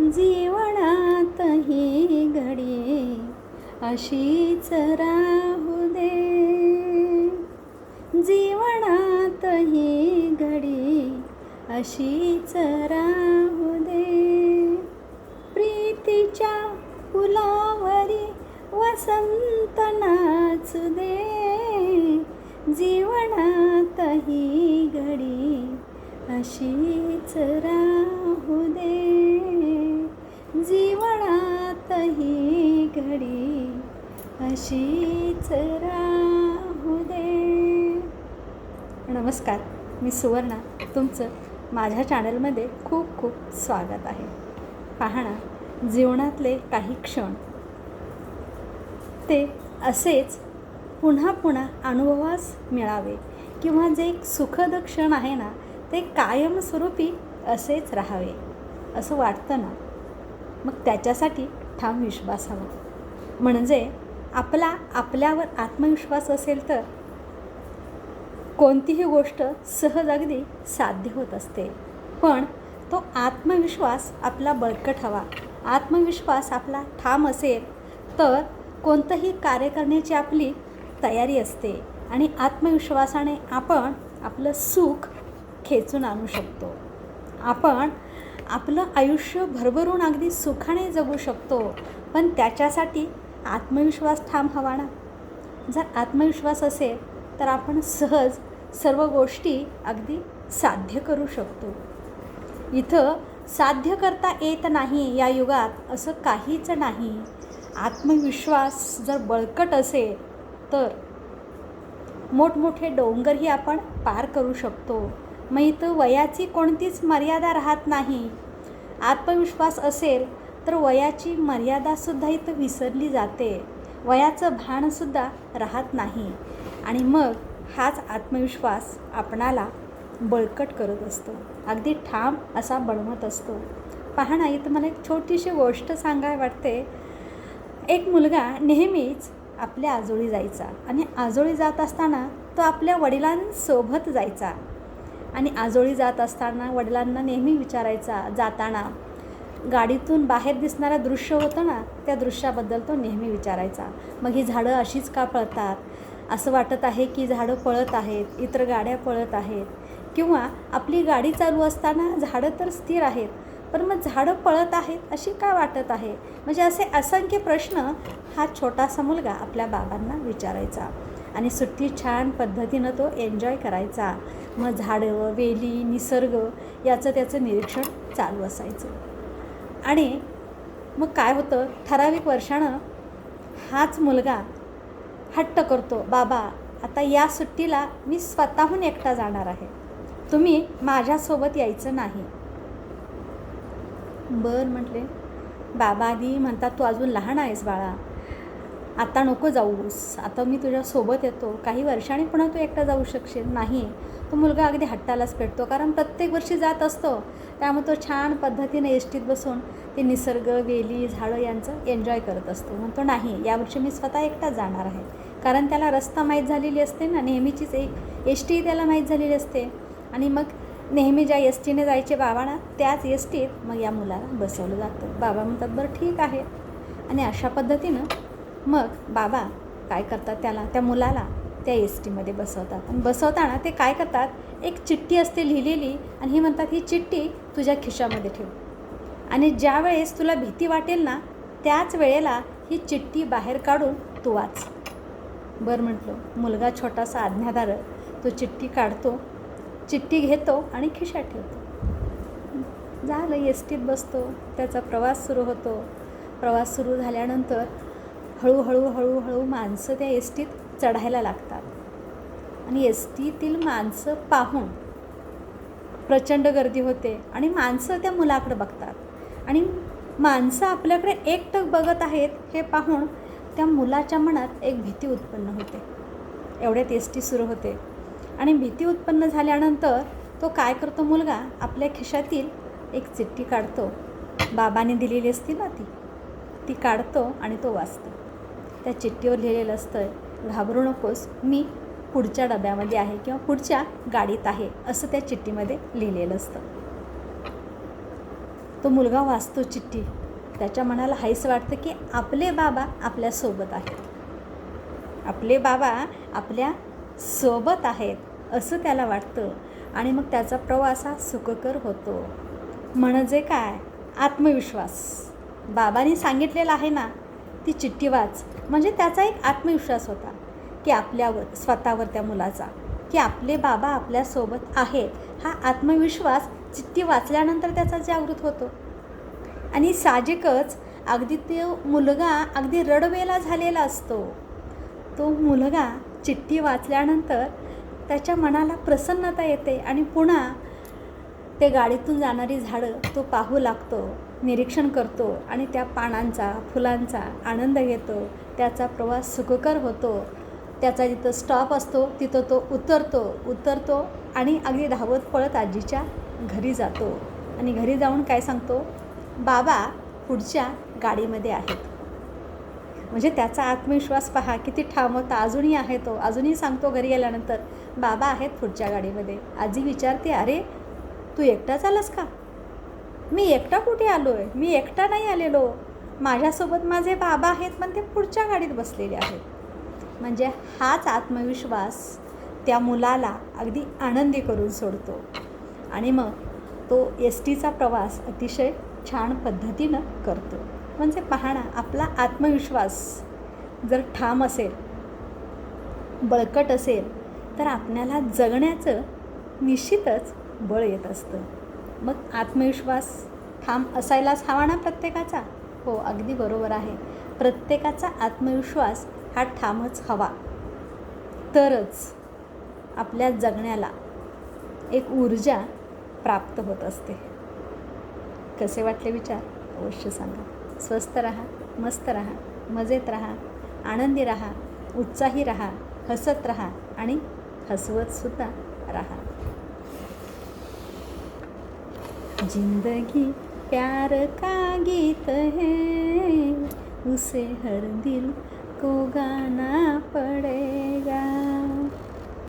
जीवनात ही घडी अशीच राहू दे. जीवनात ही घडी अशीच राहू दे. प्रीतीच्या फुलावरी वसंत नाचू दे. जीवनात ही घडी अशीच राहू दे. जीवनात ही घडी अशीच राहू दे. नमस्कार मी सुवर्णा. तुमचं माझ्या चॅनलमध्ये खूप खूप स्वागत आहे. पाहणा जीवनातले काही क्षण. ते असेच पुन्हा पुन्हा अनुभवास मिळावे किंवा जे एक सुखद क्षण आहे ना ते कायमस्वरूपी असेच राहावे असं वाटतं ना. मग त्याच्यासाठी ठाम विश्वास हवा. म्हणजे आपला आपल्यावर आत्मविश्वास असेल तर कोणतीही गोष्ट सहज अगदी साध्य होत असते. पण तो आत्मविश्वास आपला बळकट हवा. आत्मविश्वास आपला ठाम असेल तर कोणतंही कार्य करण्याची आपली तयारी असते आणि आत्मविश्वासाने आपण आपलं सुख खेचून आणू शकतो. आपण आपलं आयुष्य भरभरून अगदी सुखाने जगू शकतो पण त्याच्यासाठी आत्मविश्वास ठाम हवा ना. जर आत्मविश्वास असेल तर आपण सहज सर्व गोष्टी अगदी साध्य करू शकतो. इथं साध्य करता येत नाही या युगात असं काहीच नाही. आत्मविश्वास जर बळकट असेल तर मोठमोठे डोंगरही आपण पार करू शकतो. मग इथं वयाची कोणतीच मर्यादा राहत नाही. आत्मविश्वास असेल तर वयाची मर्यादासुद्धा इथं विसरली जाते. वयाचं भानसुद्धा राहत नाही. आणि मग हाच आत्मविश्वास आपणाला बळकट करत असतो. अगदी ठाम असा बळवत असतो. पहा ना इथं मला एक छोटीशी गोष्ट सांगाय वाटते. एक मुलगा नेहमीच आपल्या आजोळी जायचा आणि आजोळी जात असताना तो आपल्या वडिलांसोबत जायचा. आणि आजोळी जात असताना वडिलांना नेहमी विचारायचा जाताना. गाडीतून बाहेर दिसणारं दृश्य होतं ना त्या दृश्याबद्दल तो नेहमी विचारायचा. मग ही झाडं अशीच का पळतात? असं वाटत आहे की झाडं पळत आहेत इतर गाड्या पळत आहेत. किंवा आपली गाडी चालू असताना झाडं तर स्थिर आहेत पण मग झाडं पळत आहेत अशी का वाटत आहे? म्हणजे असे असंख्य प्रश्न हा छोटासा मुलगा आपल्या बाबांना विचारायचा. आणि सुट्टी छान पद्धतीनं तो एन्जॉय करायचा. मग झाडं वेली निसर्ग याचं त्याचं निरीक्षण चालू असायचं. आणि मग काय होतं? ठराविक वर्षानं हाच मुलगा हट्ट करतो बाबा आता या सुट्टीला मी स्वतःहून एकटा जाणार आहे. तुम्ही माझ्यासोबत यायचं नाही. बरं म्हटले. बाबा आधी म्हणतात तू अजून लहान आहेस बाळा. आता नको जाऊस आता मी तुझ्यासोबत येतो. काही वर्षांनी पुन्हा तू एकटा जाऊ शकशील? नाही. तो मुलगा अगदी हट्टालाच पेटतो कारण प्रत्येक वर्षी जात असतो. त्यामुळे तो छान पद्धतीने एसटीत बसून ते निसर्ग वेली झाडं यांचं एन्जॉय करत असतो. म्हणतो नाही यावर्षी मी स्वतः एकटा जाणार आहे. कारण त्याला रस्ता माहीत झालेली असते ना नेहमीचीच एक एस टी त्याला माहीत झालेली असते. आणि मग नेहमी ज्या एस टीने जायचे बाबांना त्याच एस टीत मग या मुलाला बसवलं जातं. बाबा म्हणतात बरं ठीक आहे. आणि अशा पद्धतीनं मग बाबा काय करतात त्याला त्या मुलाला त्या एस टीमध्ये बसवतात. आणि बसवताना ते काय करतात? एक चिठ्ठी असते लिहिलेली आणि ही म्हणतात ही चिठ्ठी तुझ्या खिशामध्ये ठेव. आणि ज्या वेळेस तुला भीती वाटेल ना त्याच वेळेला ही चिठ्ठी बाहेर काढून तू वाच. बरं म्हटलं मुलगा छोटासा आज्ञाधार तो चिठ्ठी काढतो चिठ्ठी घेतो आणि खिशात ठेवतो. झालं एस टीत बसतो त्याचा प्रवास सुरू होतो. प्रवास सुरू झाल्यानंतर हळूहळू हळूहळू माणसं त्या एस टीत चढायला लागतात. आणि एस टीतील माणसं पाहून प्रचंड गर्दी होते आणि माणसं त्या मुलाकडे बघतात. आणि माणसं आपल्याकडे एकटक बघत आहेत हे पाहून त्या मुलाच्या मनात एक भीती उत्पन्न होते. एवढ्यात एस टी सुरू होते. आणि भीती उत्पन्न झाल्यानंतर तो काय करतो मुलगा? आपल्या खिशातील एक चिठ्ठी काढतो. बाबाने दिलेली असती ना ती? ती काढतो आणि तो वाचतो. त्या चिठ्ठीवर लिहिलेलं असतं घाबरू नकोस मी पुढच्या डब्यामध्ये आहे किंवा पुढच्या गाडीत आहे असं त्या चिठ्ठीमध्ये लिहिलेलं असतं. तो मुलगा वाचतो चिठ्ठी. त्याच्या मनाला हायस वाटतं की आपले बाबा आपल्यासोबत आहेत. आपले बाबा आपल्यासोबत आहेत असं त्याला वाटतं आणि मग त्याचा प्रवास हा सुखकर होतो. म्हणजे काय? आत्मविश्वास. बाबांनी सांगितलेलं आहे ना ती चिठ्ठी वाच. म्हणजे त्याचा एक आत्मविश्वास होता की आपल्यावर स्वतःवर त्या मुलाचा की आपले बाबा आपल्यासोबत आहेत हा आत्मविश्वास चिठ्ठी वाचल्यानंतर त्याचा जागृत होतो. आणि साहजिकच अगदी तो मुलगा अगदी रडवेला झालेला असतो. तो मुलगा चिठ्ठी वाचल्यानंतर त्याच्या मनाला प्रसन्नता येते आणि पुन्हा ते गाडीतून जाणारी झाडं तो पाहू लागतो. निरीक्षण करतो आणि त्या पानांचा फुलांचा आनंद घेतो. त्याचा प्रवास सुखकर होतो. त्याचा जिथं स्टॉप असतो तिथं तो उतरतो. उतरतो आणि अगदी धावत पळत आजीच्या घरी जातो. आणि घरी जाऊन काय सांगतो? बाबा पुढच्या गाडीमध्ये आहेत. म्हणजे त्याचा आत्मविश्वास पहा किती ठाम होता अजूनही आहे तो. अजूनही सांगतो घरी गेल्यानंतर बाबा आहेत पुढच्या गाडीमध्ये. आजी विचारते अरे तू एकटाच आलास का? मी एकटा कुठे आलो आहे मी एकटा नाही आलेलो. माझ्यासोबत माझे बाबा आहेत पण ते पुढच्या गाडीत बसलेले आहेत. म्हणजे हाच आत्मविश्वास त्या मुलाला अगदी आनंदी करून सोडतो. आणि मग तो एस टीचा प्रवास अतिशय छान पद्धतीनं करतो. म्हणजे पाहणा आपला आत्मविश्वास जर ठाम असेल बळकट असेल तर आपल्याला जगण्याचं निश्चितच बळ येत असतं. मग आत्मविश्वास ठाम असायलाच हवा ना प्रत्येकाचा? हो अगदी बरोबर आहे. प्रत्येकाचा आत्मविश्वास हा ठामच हवा. तरच आपल्या जगण्याला एक ऊर्जा प्राप्त होत असते. कसे वाटले विचार? अवश्य सांगा. स्वस्त राहा मस्त राहा मजेत राहा आनंदी राहा उत्साही राहा हसत राहा आणि हसवतसुद्धा राहा. जिंदगी प्यार का गीत है? उसे हर दिल को गाना पड़ेगा।